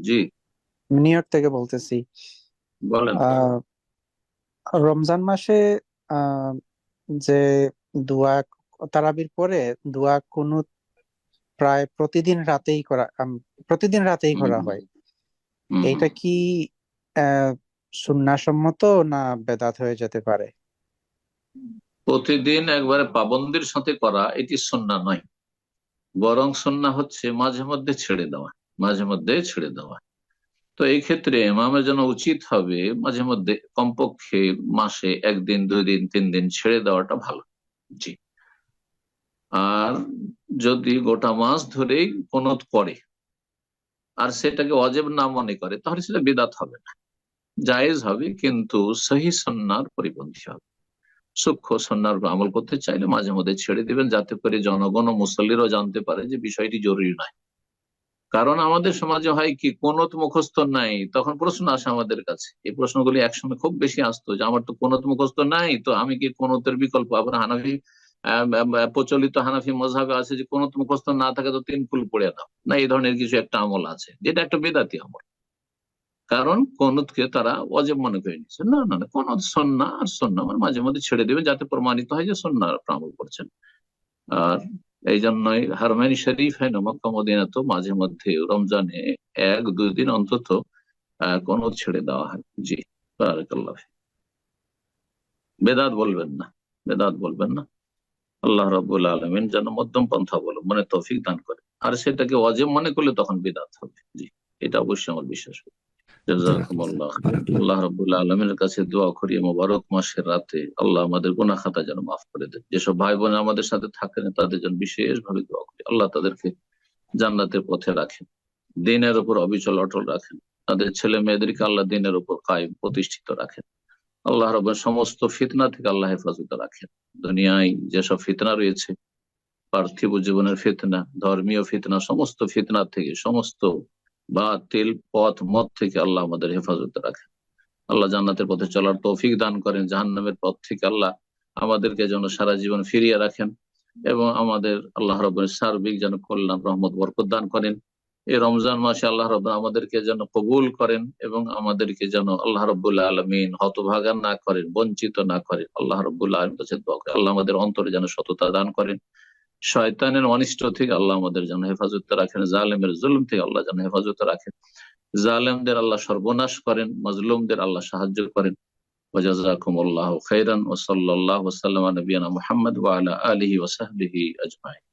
জি new York থেকে বলতেছি। রমজান মাসে যে দোয়া তারাবির পরে দোয়া কুনুত প্রায় প্রতিদিন রাতেই করা প্রতিদিন রাতেই করা হয়। এইটা কি আহ সুন্নাহসম্মত না বেদাত হয়ে যেতে পারে? প্রতিদিন একবারে পাবন্দির সাথে করা এটি সন্না নয়। বরং সন্না হচ্ছে মাঝে মধ্যে ছেড়ে দেওয়া, মাঝে মধ্যে ছেড়ে দেওয়া। তো এই ক্ষেত্রে ইমামের জন্য উচিত হবে মাঝে মধ্যে কমপক্ষে মাসে একদিন, দুই দিন, তিন দিন ছেড়ে দেওয়াটা ভালো। জি। আর যদি গোটা মাস ধরেই কোনত পড়ে আর সেটাকে অজেব না মনে করে, তাহলে সেটা বিদাত হবে না। জায়েজ হবে, কিন্তু সহি সন্ন্যার পরিপন্থী হবে। সূক্ষ্ম সন্ন্যার আমল করতে চাইলে মাঝে মধ্যে ছেড়ে দিবেন, যাতে করে জনগণ ও মুসল্লিরাও জানতে পারে যে বিষয়টি জরুরি নয়। কারণ আমাদের সমাজে হয় কি কোনত মুখস্থ নাই, তখন প্রশ্ন আসে আমাদের কাছে। এই প্রশ্নগুলি একসময় খুব বেশি আসতো যে, আমার তো কোনত মুখস্থ নাই, তো আমি কি কোনতের বিকল্প? আবার হানাফি প্রচলিত হানাফি মজাবে আছে যে কোনত মুখস্থ না থাকে তো তিন ফুল পড়ে দাও না, এই ধরনের কিছু একটা আমল আছে, যেটা একটা বেদাতি আমল। কারণ কনুতকে তারা অজেব মনে করে নিচ্ছে না না না কনত সন্না আর সন্না মানে মাঝে মধ্যে ছেড়ে দেবে যাতে প্রমাণিত হয় যে সন্ন্যার আমল করছেন। আর এই জন্যই হারমাইন শরীফ হয় না মক্কা মদিনা তো মাঝে মধ্যে রমজানে এক, দুই দিন অন্তত কনত ছেড়ে দেওয়া হয়। জি, বারাকাল্লাহ বেদাত বলবেন না, বেদাত বলবেন না। আল্লাহ রবুল আলমিন যেন মধ্যম পন্থা বলো মনে তৌফিক দান করে। আর সেটাকে অজেব মনে করলে তখন বেদাত হবে। জি, এটা অবশ্যই আমার বিশ্বাস। খাইর। আল্লাহ রবুল্লাহ আলমের কাছে দোয়া করি মোবারক মাসের রাতে আল্লাহ আমাদের গুনা খাতা যেন মাফ করে দেন। যেসব ভাই বোন আমাদের সাথে থাকেন তাদের জন্য বিশেষ ভাবে দোয়া করি। আল্লাহ তাদেরকে জান্নাতের পথে রাখেন দিনের উপর অবিচল অটল রাখেন। তাদের ছেলে মেয়েদেরকে আল্লাহ দিনের উপর কায়েম প্রতিষ্ঠিত রাখেন। আল্লাহ রবের সমস্ত ফিতনা থেকে আল্লাহ হেফাজত রাখেন। দুনিয়ায় যেসব ফিতনা রয়েছে পার্থিব জীবনের ফিতনা ধর্মীয় ফিতনা সমস্ত ফিতনা থেকে সমস্ত বাতিল পথ, মত থেকে আল্লাহ আমাদের হেফাজত রাখেন। আল্লাহ জান্নাতের পথে চলার তৌফিক দান করেন, জাহান্নামের পথ থেকে আল্লাহ আমাদেরকে যেন সারা জীবন ফিরিয়ে রাখেন এবং আমাদের আল্লাহ রবের সার্বিক যেন কল্যাণ, রহমত, বরকত দান করেন। এই রমজান মাসে আল্লাহ রব আমাদেরকে যেন কবুল করেন এবং আমাদেরকে যেন আল্লাহ রবুল্লাহ আলমিন হতভাগা না করেন, বঞ্চিত না করেন। আল্লাহ রবুল্লাহ আলম আল্লাহ আমাদের অন্তরে যেন সততা দান করেন। শয়তানের অনিষ্ট থেকে আল্লাহ আমাদের যেন হেফাজতে রাখেন জালেমের জুলুম থেকে আল্লাহ যেন হেফাজতে রাখেন জালেমদের আল্লাহ সর্বনাশ করেন মজলুমদের আল্লাহ সাহায্য করেন وجزاكم الله خيرا وصلى الله وسلم على نبينا محمد وعلى آله وصحبه أجمعين